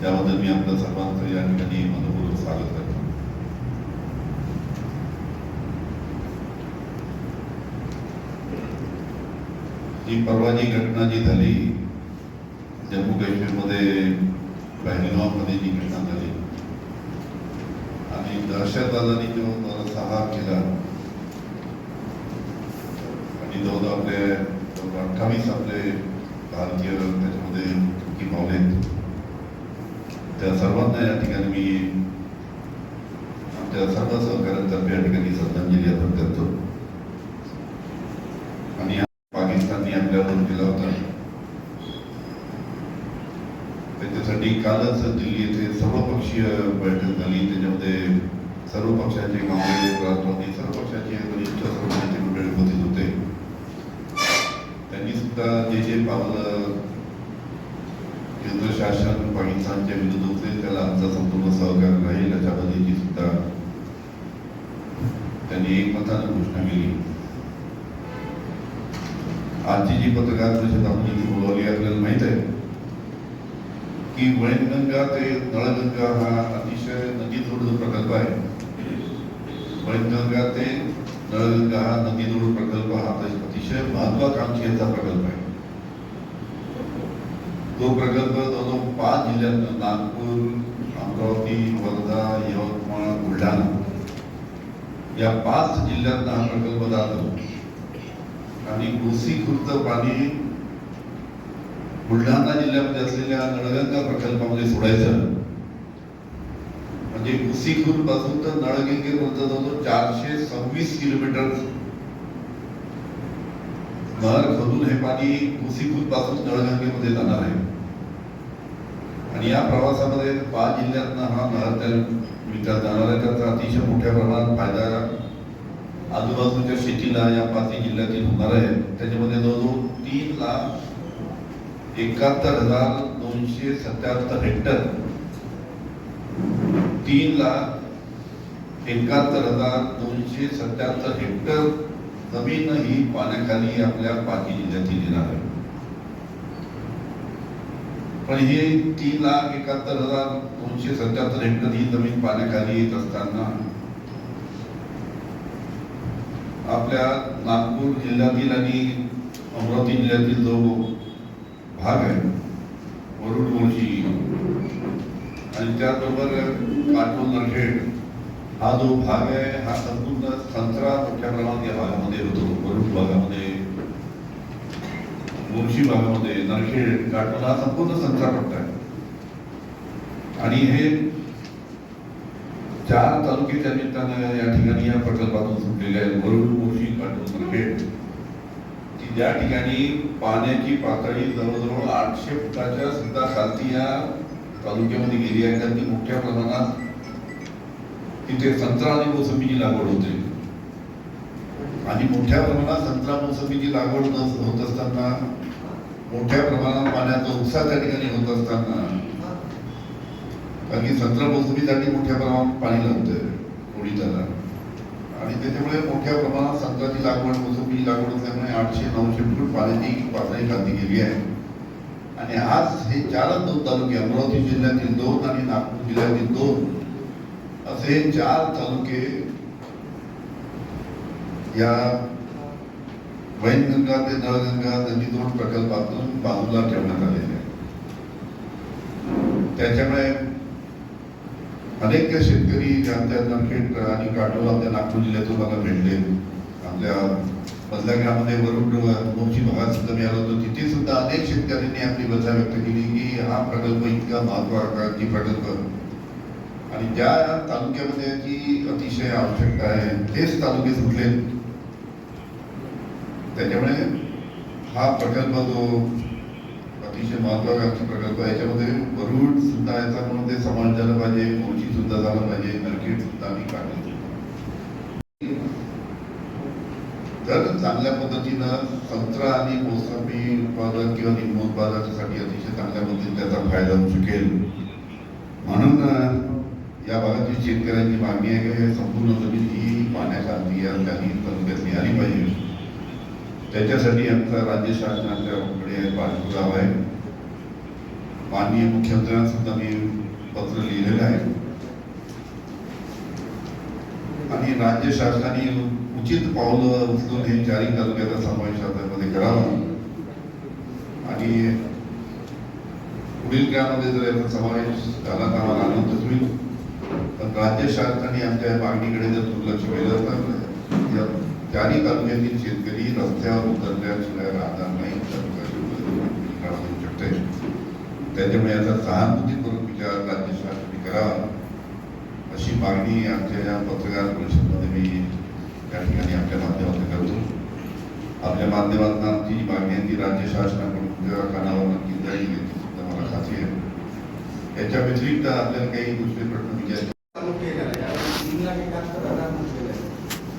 त्याबद्दल मी आपलं सर्वांचं या ठिकाणी मनपूर्वक स्वागत करतो. ही परवा जी घटना जी झाली जम्मू काश्मीरमध्ये पहलगावमध्ये जी घटना झाली आणि दहशतवादाने जो मला सहार केला आणि जवळजवळ आपले अठ्ठावीस आपले भारतीय त्याच्यामध्ये त्या सर्वांना या ठिकाणी मी आमच्या सर्व सहकाऱ्यांतर्फे या ठिकाणी श्रद्धांजली अर्पण करतो. आणि पाकिस्तानने आपल्यावर केला होता. त्याच्यासाठी कालच दिल्ली येथे सर्वपक्षीय बैठक झाली. त्याच्यामध्ये सर्व पक्षाचे काँग्रेस राष्ट्रवादी सर्व पक्षाचे वरिष्ठ सर्व नेते मंडळी उपस्थित होते. त्यांनी सुद्धा जे जे पावलं केंद्र शासन पाकिस्तानच्या विरुद्ध होते त्याला आमचा संपूर्ण सहकार राहील अशा पद्धतीची सुद्धा त्यांनी एकमतानं घोषणा केली आजची जी पत्रकार परिषद आपण इथे बोलावली आपल्याला माहीत आहे की वैनगंगा ते नळगंगा हा अतिशय नदी जोडून प्रकल्प आहे वैनगंगा ते नळगंगा हा नदी जोड प्रकल्प हा अतिशय महत्वाकांक्षी असा प्रकल्प आहे तो प्रकल्प जवळजवळ पाच जिल्ह्यात नागपूर अमरावती वर्धा यवतमाळ बुलढाणा या पाच जिल्ह्यात हा प्रकल्प जातो. आणि कोसी खुर्द पाणी बुलढाणा जिल्ह्यामध्ये असलेल्या नळगंगा प्रकल्पामध्ये सोडायचं. म्हणजे कुसीखूरपासून तर नळगंगेपर्यंत जवळजवळ चारशे सव्वीस किलोमीटर. नहर खोदून हे पाणी कुसीखूरपासून नळगंगेमध्ये जाणार आहे. आणि या प्रवासामध्ये पाच जिल्ह्यातनं हा नहर विकास जाणार आहे त्याचा अतिशय मोठ्या प्रमाणात फायदा आजूबाजूच्या शेतीला या पाचही जिल्ह्यातील होणार आहे. त्याच्यामध्ये जवळजवळ तीन लाख एकाहत्तर हजार दोनशे सत्याहत्तर हेक्टर तीन लाख एकाहत्तर हजार दोनशे सत्याहत्तर हेक्टर जमीन ही पाण्याखाली आपल्या पाचही जिल्ह्यातील येणार आहे. पण हे तीन लाख एकाहत्तर हजार दोनशे सत्याहत्तर हेक्टर ही जमीन पाण्याखाली येत असताना आपल्या नागपूर जिल्ह्यातील आणि अमरावती जिल्ह्यातील जो भाग आहे वरुड मोर्शी आणि त्याचबरोबर काटोल नरखेड हा जो भाग आहे हा संपूर्ण संत्रा मोठ्या प्रमाणात या भागामध्ये होतो वरुड भागामध्ये. मोर्शी भागामध्ये नरखेड घाटोला हा संपूर्ण संत्रा पट्टा आहे. आणि हे चार तालुके त्या निमित्तानं या ठिकाणी या प्रकल्पातून सुटलेले आहेत वरुड मोर्शी काटोल नरखेड. की ज्या ठिकाणी पाण्याची पातळी जवळजवळ आठशे फुटाच्या सुद्धा खालती या तालुक्यामध्ये गेली आहे. त्यांनी मोठ्या प्रमाणात तिथे संत्रा आणि मोसंबीची लागवड होते. आणि मोठ्या प्रमाणात संत्रा मोसंबीची लागवड होत असताना मोठ्या प्रमाणात पाण्याचा उत्साह त्या ठिकाणी होत असताना कारण की संत्रा मोसंबीसाठी मोठ्या प्रमाणात पाणी लागतं होळी त्याला आणि त्याच्यामुळे मोठ्या प्रमाणात संत्राची लागवड मोसंबीची लागवड असल्यामुळे आठशे नऊशे फूट पाण्याची पातळी खाली गेली आहे. आणि आज हे चारच दोन तालुके अमरावती जिल्ह्यातील दोन आणि नागपूर जिल्ह्यातील दोन असे चार तालुके या वैनगंगा ते नळगंगा नदी दोन प्रकल्पातून बाजूला ठेवण्यात आलेले आहे. त्याच्यामुळे अनेक शेतकरी ज्यांच्या नखेड आणि काटोल आपल्या नागपूर जिल्ह्यातून मला भेटले. आपल्या मधल्या ग्रामामध्ये वरुड मोर्शी भागात सुद्धा मी आलो होतो. तिथे सुद्धा अनेक शेतकऱ्यांनी आपली व्यथा व्यक्त केली की हा प्रकल्प इतका महत्वाकांक्षी प्रकल्प. आणि ज्या तालुक्यामध्ये जी अतिशय आवश्यकता आहे तेच तालुके सुटले त्याच्यामुळे हा प्रकल्प जो अतिशय महत्वाकांक्षी प्रकल्प आहे याच्यामध्ये वरुड सुद्धा याचा म्हणून ते समाज झालं पाहिजे मोर्ची सुद्धा झालं पाहिजे नरखेड सुद्धा आम्ही काढलं. तर चांगल्या पद्धतीनं संत्रा आणि मोसंबी उत्पादन किंवा लिंबू उत्पादकासाठी अतिशय चांगल्या पद्धतीने त्याचा फायदा होऊ शकेल. म्हणून या भागातील शेतकऱ्यांची मागणी आहे की संपूर्ण जमीन ही पाण्याखाली या काही तालुक्यात मिळाली पाहिजे. त्याच्यासाठी आमचा राज्य शासनाच्याकडे पाठपुरावा आहे. माननीय मुख्यमंत्र्यांना सुद्धा मी पत्र लिहिलेलं आहे. आणि राज्य शासनाने उचित पावलं उचलून हे चारी तालुक्याचा समावेश त्यामध्ये करावा. आणि पुढील काळामध्ये जर याचा समावेश झाला तर आम्हाला आनंदच होईल पण राज्य शासनाने आमच्या मागणीकडे जर दुर्लक्ष केलं तर या चारही तालुक्यातील शेतकरी रस्त्यावर उतरल्याशिवाय राहणार नाही तालुका होऊ शकते त्याच्यामुळे याचा सहानुभूतीपूर्वक विचार राज्य शासनाने करावा अशी मागणी आमच्या या पत्रकार परिषदेमध्ये मी या ठिकाणी आपल्या माध्यमातून करतो. आपल्या माध्यमातून आमची जी मागणी आहे ती राज्य शासनाकडून तुमच्या कानावर नक्की जाईल याची सुद्धा मला खात्री आहे. याच्या व्यतिरिक्त आपल्याला काही दुसरे प्रश्न आहे.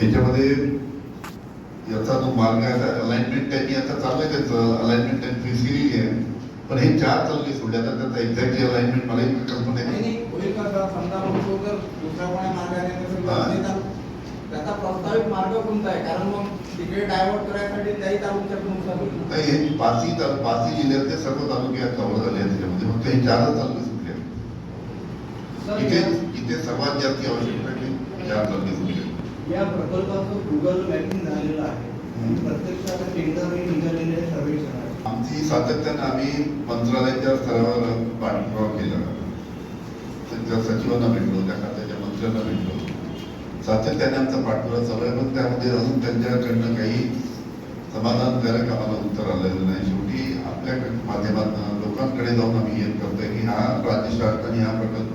त्याच्यामध्ये याचा जो मार्ग आहे अलाइनमेंट त्यांनी आता चाललंय त्याचं अलाइनमेंट त्यांनी केलेली आहे. पण हे चार चालले सोडले. आता त्याचा एक्झॅक्टली अलाइनमेंट मला एक कल्पना आहे. त्याचा- प्रस्तावित मार्ग कोणता आहे? कारण मग तिकडे डायव्हर्ट करायसाठी त्याही तालुक्यात नुकसान होईल ना. नाही, हे पाचही तालु- पाचही जिल्ह्यातले सर्व तालुके कव्हर झाले आहेत त्याच्यामध्ये. फक्त हे चारच तालुके सुटले आहेत. सर, इथे या- इथे सर्वात जास्त आवश्यकता आहे चार तालुके सुटले आहेत. या प्रकल्पाचं गुगल मॅपिंग झालेलं आहे. हम्म. प्रत्यक्षात टेंडरही निघालेले आहे सर्वेक्षण आहे. आमची सातत्यानं आम्ही मंत्रालयाच्या स्तरावर पाठपुरावा केला. त्यांच्या सचिवांना भेटलो त्या खात्याच्या मंत्र्यांना भेटलो. सातत्याने आमचा पाठपुरावा चालू आहे पण त्यामध्ये अजून त्यांच्याकडनं काही समाधानकारक आम्हाला उत्तर आलेलं नाही. शेवटी आपल्या माध्यमातून लोकांकडे जाऊन आम्ही हे करतोय की हा राज्य शासनाने हा प्रकल्प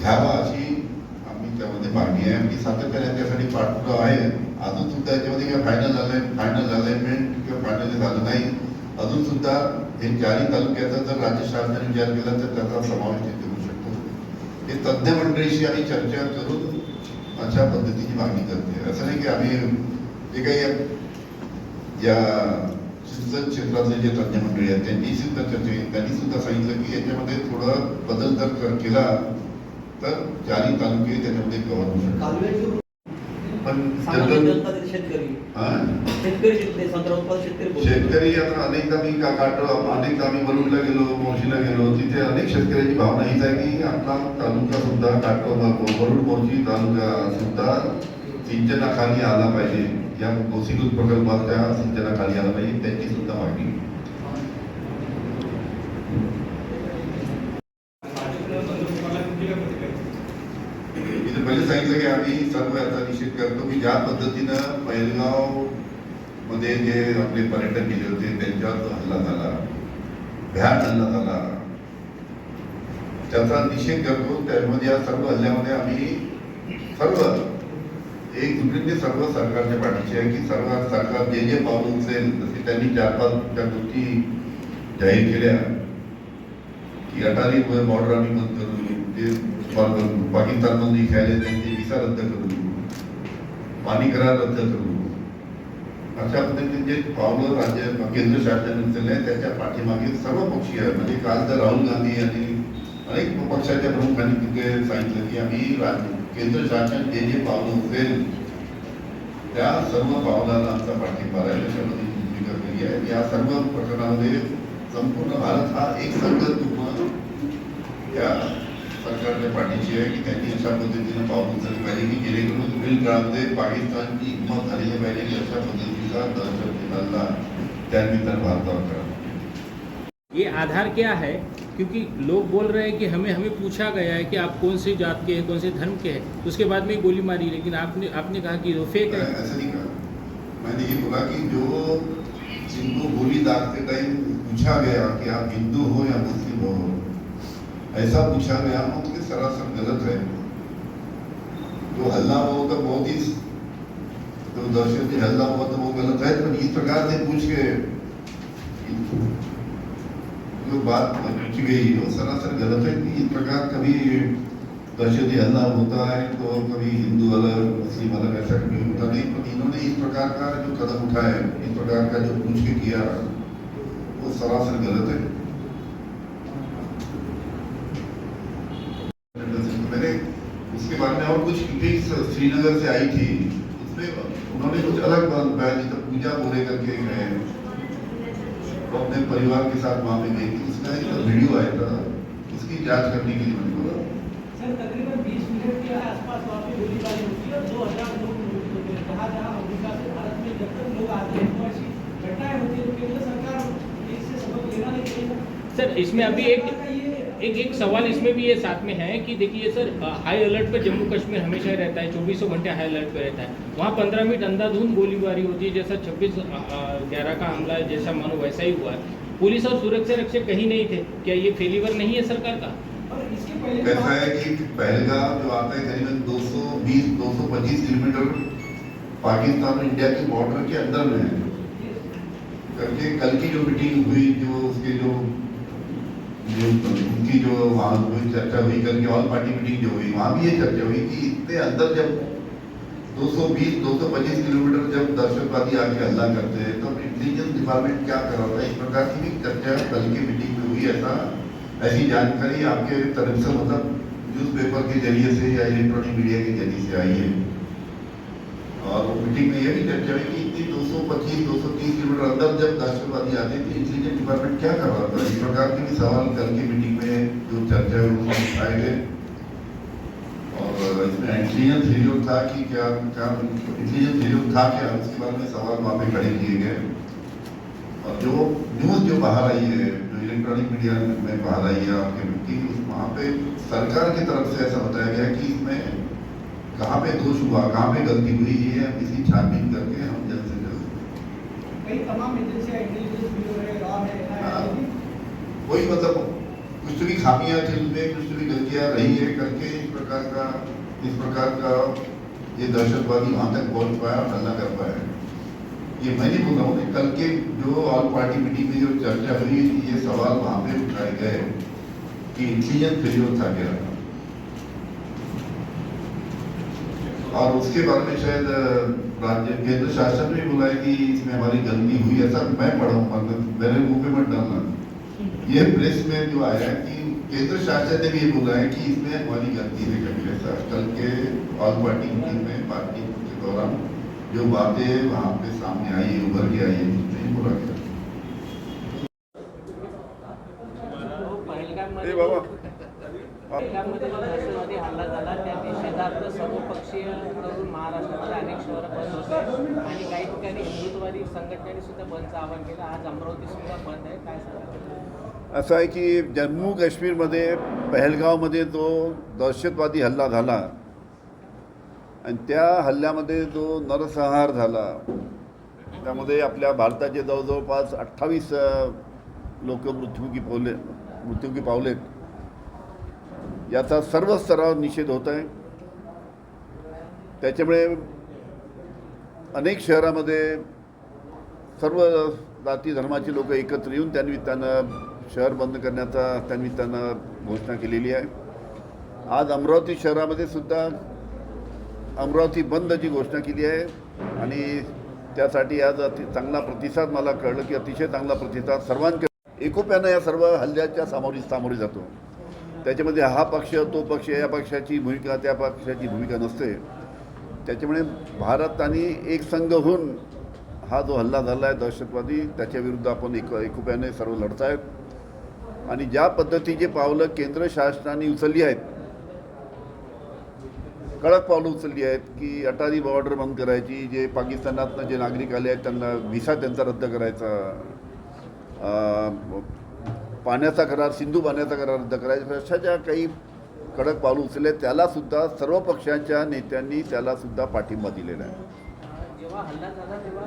घ्यावा अशी त्यामध्ये मागणी आहे. आणि सातत्याने त्यासाठी पाठपुरावा आहे. अजून सुद्धा याच्यामध्ये काय फायनल झालंय फायनल अलाइनमेंट किंवा फायनल झालं नाही. अजून सुद्धा हे चारही तालुक्याचा जर राज्य शासनाने विचार केला तर त्याचा समावेश इथे होऊ शकतो. हे तज्ज्ञ मंडळीशी आम्ही चर्चा करून अशा पद्धतीची मागणी करते. असं नाही की आम्ही जे काही या शिक्षण क्षेत्रातले जे तज्ज्ञ मंडळी आहेत त्यांनी सुद्धा चर्चा केली. त्यांनी सुद्धा सांगितलं की याच्यामध्ये थोडं बदल जर केला तर चारही तालुके त्याच्यामध्ये कालव्याची पण शेतकरी. आता अनेकदा मी का अनेकदा आम्ही वरुडला गेलो मोर्शीला गेलो तिथे अनेक शेतकऱ्यांची भावना हीच आहे की आपला तालुका सुद्धा काटो वरुड मोर्शी तालुका सुद्धा सिंचनाखाली आला पाहिजे. या गोसीकृत प्रकल्पाच्या सिंचनाखाली आला पाहिजे त्यांची सुद्धा मागणी मी तर आम्ही सर्व याचा निषेध करतो की ज्या पद्धतीनं पैलगावमध्ये जे आपले पर्यटक गेले होते त्यांच्यावर हल्ला झाला भ्याड हल्ला झाला. त्याचा निषेध करतो. त्यामध्ये या सर्व हल्ल्यामध्ये आम्ही सर्व एक दुसरीने सर्व सरकारच्या पाठीशी आहे की सर्व सरकार जे जे पाऊल उचलेल तसे त्यांनी चार पाच त्या गोष्टी जाहीर केल्या. की अटारी बॉर्डर आम्ही बंद करू जे पाकिस्तानमध्ये खेळले त्यांची व्हिसा रद्द करू पाणी करार रद्द करू अशा पद्धतीने जे पावलं राज्य केंद्र शासनाने उचलले आहे त्याच्या पाठीमागे सर्व पक्षीय म्हणजे काल तर राहुल गांधी यांनी अनेक पक्षाच्या प्रमुखांनी तिथे सांगितलं की आम्ही राज्य केंद्र शासन जे जे पावलं उचलेल त्या सर्व पावलाला आमचा पाठिंबा राहील अशा पद्धतीची भूमिका केली आहे. या सर्व प्रकरणामध्ये संपूर्ण भारत हा एक संकल्प या सरकारच्या पाठीशी आहे की त्यांनी अशा पद्धतीनं पाऊल उचललं पाहिजे की जेणेकरून पुढील काळामध्ये पाकिस्तानची हिंमत झालेली पाहिजे की अशा पद्धतीचा दहशत हल्ला त्यानिमित्तानं भारतावर करावा ये आधार क्या है? क्योंकि लोग बोल रहे हैं कि हमें हमें पूछा गया है कि आप कौन सी जात के हैं कौन से धर्म के हैं। उसके बाद में गोली मारी लेकिन आपने आपने कहा कि वो फेक है ऐसा नहीं कहा। मैंने ये बोला कि जो जिनको गोली दागते टाइम पूछा गया कि आप हिंदू हो या मुस्लिम हो ऐसा पूछा गया वो तो सरासर गलत है। जो हल्ला हुआ तो बहुत ही जो दहशती हल्ला हुआ तो वो गलत है। पर इस प्रकार से पूछ के जो बात पूछी गई, वो सरासर गलत है कि इस प्रकार कभी दहशती हल्ला होता है तो कभी हिंदू अलग, मुस्लिम अलग, ऐसा कभी होता नहीं। पर इन्होंने इस प्रकार का जो कदम उठाया, इस प्रकार का जो पूछ के किया, वो सरासर गलत है मैंने बाद में और कुछ क्लिपिंग्स श्रीनगर से आई थी उसमें उन्होंने कुछ अलग बात बताया जैसे पूजा को लेकर के गए वो अपने परिवार के साथ वहाँ पे गई थी। उसका एक वीडियो आया था उसकी जाँच करने के लिए मैंने बोला। सर तकरीबन 20 मिनट के आसपास वहाँ पे गोलीबारी होती है और लोग होते हैं। जहाँ जहाँ अमेरिका से भारत में जब तक लोग आते हैं तो ऐसी घटनाएँ होती है तो केंद्र सरकार इससे सबक लेना नहीं चाहिए। सर इसमें अभी एक एक एक सवाल इसमें भी ये साथ में है कि देखिए सर हाई अलर्ट पे जम्मू कश्मीर हमेशा ही रहता है चौबीसों घंटे हाई अलर्ट पे रहता है। वहाँ पंद्रह मिनट अंधाधुंध गोलीबारी होती है जैसा छब्बीस ग्यारह का हमला जैसा मानो वैसा ही हुआ है। पुलिस और सुरक्षा रक्षक कहीं नहीं थे। क्या ये फेलिवर नहीं है सरकार का? और इसके पहले कैसा है कि पहलगाम जो आता है करीबन 220 225 किलोमीटर पाकिस्तान और इंडिया के बॉर्डर के अंदर में है। करके कल की जो मीटिंग हुई जो उसके जो जो उनकी जो वहाँ हुई चर्चा हुई कल की ऑल पार्टी मीटिंग जो हुई, वहाँ भी ये चर्चा हुई कि इतने अंदर जब 220 225 किलोमीटर जब दहशतवादी आके हल्ला करते हैं तो इंटेलिजेंस डिपार्टमेंट क्या कर रहा था इस प्रकार की भी चर्चा कल की मीटिंग में हुई, ऐसा, ऐसी जानकारी आपके तरफ़ से मतलब न्यूज़पेपर के ज़रिए से या इलेक्ट्रॉनिक मीडिया के ज़रिए से आई है। और वो मीटिंग में ये भी चर्चा हुई कि इतनी 225 230 किलोमीटर अंदर जब दहशतवादी आते थे इंटेलिजेंस डिपार्टमेंट क्या कर रहा था इस प्रकार के भी सवाल कल की मीटिंग में जो चर्चा हुई उसमें उठाए गए और इसमें इंटेलिजेंस फेलियर था कि क्या क्या इंटेलिजेंस फेलियर था क्या उसके बारे में सवाल वहाँ पे खड़े किए गए। और जो न्यूज़ जो बाहर आई है, जो इलेक्ट्रॉनिक मीडिया में बाहर आई है आपके उस वहाँ पे सरकार की तरफ़ से ऐसा बताया गया कि इसमें कहाँ पे दोष हुआ कहाँ पे गलती हुई ये हम इसकी छानबीन करके हम जल्द से जल्द कई है। वही मतलब कुछ तो भी खामियाँ थी उनमें कुछ तो भी गलतियाँ रही है करके इस प्रकार का इस प्रकार का ये दहशतवादी वहाँ तक पहुँच पाया और हल्ला कर पाया ये मैं नहीं बोल रहा हूँ कल के जो ऑल पार्टी मीटिंग में जो चर्चा हुई ये सवाल वहाँ पे उठाए गए कि इंटेलिजेंस फेलियर था क्या और उसके बारे में शायद राज्य, केंद्र शासन ने बोला है कि इसमें हमारी गलती हुई ऐसा मैं पढ़ा मतलब मेरे मुँह पे मत डालना। ये प्रेस में जो आया कि केंद्र शासन ने भी ये बोला है कि इसमें हमारी गलती है। कभी ऐसा कल के ऑल पार्टी मीटिंग में पार्टी के दौरान जो बातें वहाँ पे सामने आई है उभर के आई है बोला गया। आणि काही ठिकाणी हिंदुत्ववादी संघटनेने सुद्धा बंदचं आवाहन केलं. आज अमरावती सुद्धा बंद आहे. काय सांगा असं आहे की जम्मू काश्मीरमध्ये पहलगावमध्ये जो दहशतवादी हल्ला झाला आणि त्या हल्ल्यामध्ये जो नरसंहार झाला त्यामध्ये आपल्या भारताचे जवळजवळपास अठ्ठावीस लोक मृत्युमुखी पावले मृत्युमुखी पावलेत. याचा सर्व स्तरावर निषेध होत आहे. त्याच्यामुळे अनेक शहरामध्ये सर्व जाती धर्माचे लोक एकत्र येऊन त्यानिमित्तानं शहर बंद करण्याचा त्यानिमित्तानं घोषणा केलेली आहे. आज अमरावती शहरामध्ये सुद्धा अमरावती बंदची घोषणा केली आहे आणि त्यासाठी आज अति चांगला प्रतिसाद मला कळलं की अतिशय चांगला प्रतिसाद सर्वांच्या एकोप्यानं या सर्व हल्ल्याच्या सामोरी सामोरे जातो. त्याच्यामध्ये हा पक्ष तो पक्ष या पक्षाची भूमिका त्या पक्षाची भूमिका नसते. त्याच्यामुळे भारत आणि एक संघ होऊन हा जो हल्ला झाला आहे दहशतवादी त्याच्याविरुद्ध आपण एक एकोप्याने सर्व लढत आहेत आणि ज्या पद्धतीचे पावलं केंद्र शासनाने उचलली आहेत कडक पावलं उचलली आहेत की अटारी बॉर्डर बंद करायची जे पाकिस्तानातनं जे नागरिक आले आहेत त्यांना व्हिसा त्यांचा रद्द करायचा पाण्याचा करार सिंधू पाण्याचा करार रद्द करायचा अशा ज्या काही कडक पावलं उचलले त्यालासुद्धा सर्व पक्षांच्या नेत्यांनी त्यालासुद्धा पाठिंबा दिलेला आहे. जेव्हा हल्ला झाला तेव्हा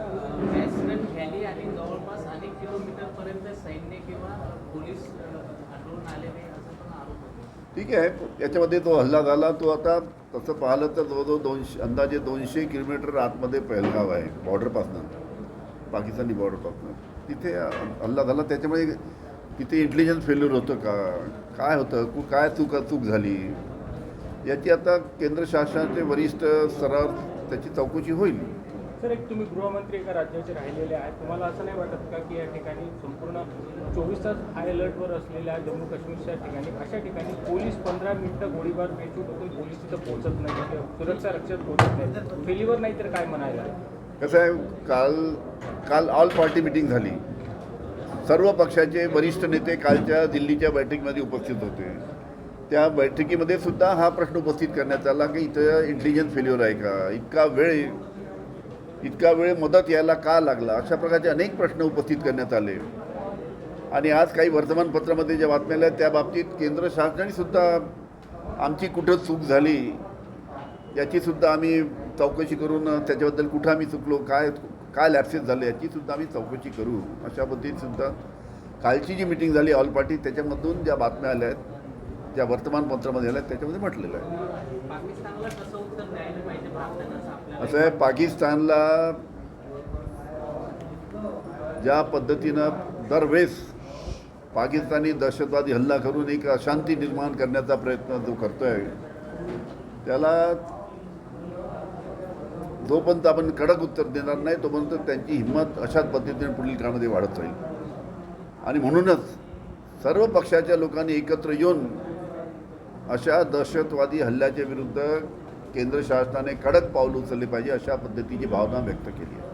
वेस्टर्न व्हॅली आणि जवळपास अनेक किलोमीटरपर्यंत सैन्य किंवा पोलीस अ, आढळून आले नाही असं पण आरोप होते. ठीक आहे याच्यामध्ये तो हल्ला झाला तो आता तसं पाहिलं तर जवळजवळ दोनशे अंदाजे दोनशे किलोमीटर आतमध्ये पहलगाव आहे बॉर्डरपासनं पाकिस्तानी बॉर्डरपासनं तिथे हल्ला झाला त्याच्यामुळे तिथे इंटेलिजन्स फेल्युअर होतं का? काय होतं? कु काय चूक चूक झाली? याची आता केंद्र शासनाचे वरिष्ठ स्तरावर त्याची चौकशी होईल. सर एक तुम्ही गृहमंत्री एका राज्याचे राहिलेले आहेत. तुम्हाला असं नाही वाटत का की या ठिकाणी संपूर्ण चोवीस तास हाय अलर्टवर असलेल्या जम्मू काश्मीरच्या ठिकाणी अशा ठिकाणी पोलीस पंधरा मिनिटं गोळीबार बेचूक होऊन पोलीस तिथं पोहोचत नाही सुरक्षा रक्षक पोहोचत नाही. फेलीवर नाही तर काय म्हणायला? कसं आहे? काल काल ऑल पार्टी मिटिंग झाली. सर्व पक्षाचे वरिष्ठ नेते कालच्या दिल्लीच्या बैठकीमध्ये उपस्थित होते. त्या बैठकीमध्ये सुद्धा हा प्रश्न उपस्थित करण्यात आला की इथं इंटेलिजन्स फेल्युअर आहे का? इतका वेळ इतका वेळ मदत यायला का लागला? अशा प्रकारचे अनेक प्रश्न उपस्थित करण्यात आले. आणि आज काही वर्तमानपत्रामध्ये ज्या बातम्या आल्या त्या बाबतीत केंद्र शासनाने सुद्धा आमची कुठं चूक झाली याची सुद्धा आम्ही चौकशी करून त्याच्याबद्दल कुठं आम्ही चुकलो काय काय लॅप्सेस झाले याची सुद्धा आम्ही चौकशी करू. अशा पद्धतीत सुद्धा कालची जी मिटिंग झाली ऑल पार्टी त्याच्यामधून ज्या बातम्या आल्या आहेत ज्या वर्तमानपत्रामध्ये आल्या आहेत त्याच्यामध्ये म्हटलेलं आहे. असं आहे पाकिस्तानला ज्या पद्धतीनं दरवेळेस पाकिस्तानी दहशतवादी हल्ला करून एक अशांती निर्माण करण्याचा प्रयत्न जो करतो आहे त्याला जोपर्यंत आपण कडक उत्तर देणार नाही तोपर्यंत त्यांची हिंमत अशाच पद्धतीने पुढील काळामध्ये वाढत राहील. आणि म्हणूनच सर्व पक्षाच्या लोकांनी एकत्र येऊन अशा दहशतवादी हल्ल्याच्या विरुद्ध केंद्र शासनाने कडक पाऊल उचलले पाहिजे अशा पद्धतीची भावना व्यक्त केली आहे.